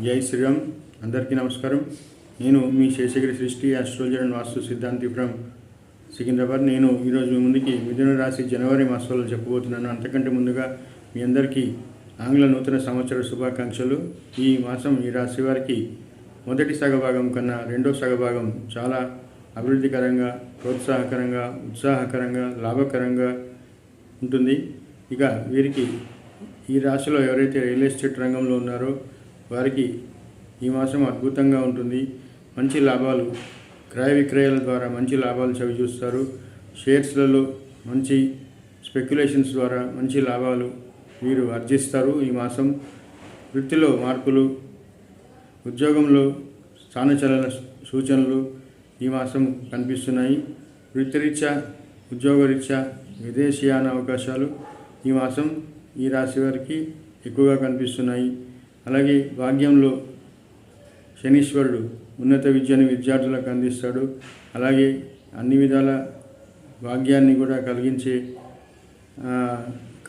జై శ్రీరామ్. అందరికీ నమస్కారం. నేను మీ శేషగిరి సృష్టి ఆస్ట్రోలజర్ అండ్ వాస్తు సిద్ధాంతి ఫ్రమ్ సికింద్రాబాద్. నేను ఈరోజు మీ ముందుకి మిథున రాశి జనవరి మాసంలో చెప్పబోతున్నాను. అంతకంటే ముందుగా మీ అందరికీ ఆంగ్ల నూతన సంవత్సర శుభాకాంక్షలు. ఈ మాసం ఈ రాశి వారికి మొదటి సగభాగం కన్నా రెండో సగభాగం చాలా అభివృద్ధికరంగా ప్రోత్సాహకరంగా ఉత్సాహకరంగా లాభకరంగా ఉంటుంది. ఇక వీరికి ఈ రాశిలో ఎవరైతే రియల్ ఎస్టేట్ రంగంలో ఉన్నారో వారికి ఈ మాసం అద్భుతంగా ఉంటుంది. మంచి లాభాలు. క్రయ విక్రయాల ద్వారా మంచి లాభాలు చవిచూస్తారు షేర్స్లలో మంచి స్పెక్యులేషన్స్ ద్వారా మంచి లాభాలు వీరు ఆర్జిస్తారు ఈ మాసం. వృత్తిలో మార్పులు ఉద్యోగంలో స్థానచలన సూచనలు ఈ మాసం కనిపిస్తున్నాయి. వృత్తిరీత్యా ఉద్యోగరీత్యా విదేశీయాన అవకాశాలు ఈ మాసం ఈ రాశి వారికి ఎక్కువగా కనిపిస్తున్నాయి. అలాగే భాగ్యంలో శనీశ్వరుడు ఉన్నత విద్యను విద్యార్థులకు అందిస్తాడు. అలాగే అన్ని విధాల భాగ్యాన్ని కూడా కలిగించే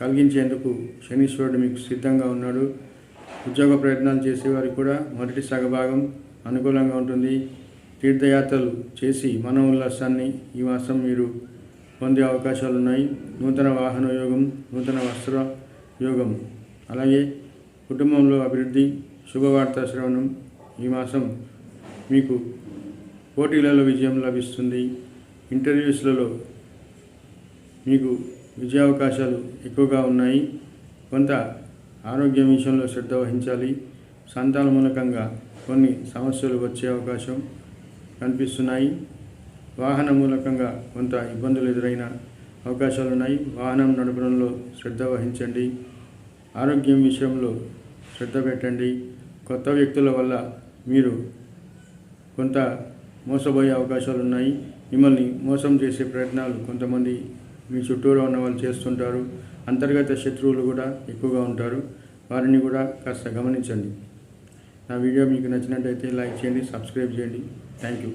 కలిగించేందుకు శనీశ్వరుడు మీకు సిద్ధంగా ఉన్నాడు. ఉద్యోగ ప్రయత్నాలు చేసేవారికి కూడా మొదటి సగభాగం అనుకూలంగా ఉంటుంది. తీర్థయాత్రలు చేసి మన ఉల్లాసాన్ని ఈ మాసం మీరు పొందే అవకాశాలు ఉన్నాయి నూతన వాహన యోగం నూతన వస్త్ర యోగం అలాగే కుటుంబంలో అభివృద్ధి శుభవార్త శ్రవణం ఈ మాసం మీకు పోటీలలో విజయం లభిస్తుంది. ఇంటర్వ్యూస్లలో మీకు విజయావకాశాలు ఎక్కువగా ఉన్నాయి. కొంత ఆరోగ్యం విషయంలో శ్రద్ధ వహించాలి. సంతాన మూలకంగా కొన్ని సమస్యలు వచ్చే అవకాశం కనిపిస్తున్నాయి. వాహన మూలకంగా కొంత ఇబ్బందులు ఎదురైన అవకాశాలు ఉన్నాయి వాహనం నడపడంలో శ్రద్ధ వహించండి. ఆరోగ్యం విషయంలో శ్రద్ధ పెట్టండి. కొత్త వ్యక్తుల వల్ల మీరు కొంత మోసపోయే అవకాశాలు ఉన్నాయి. మిమ్మల్ని మోసం చేసే ప్రయత్నాలు కొంతమంది మీ చుట్టూరా ఉన్న వాళ్ళు చేస్తుంటారు. అంతర్గత శత్రువులు కూడా ఎక్కువగా ఉంటారు. వారిని కూడా కాస్త గమనించండి. నా వీడియో మీకు నచ్చినట్టయితే లైక్ చేయండి సబ్స్క్రైబ్ చేయండి. Thank you.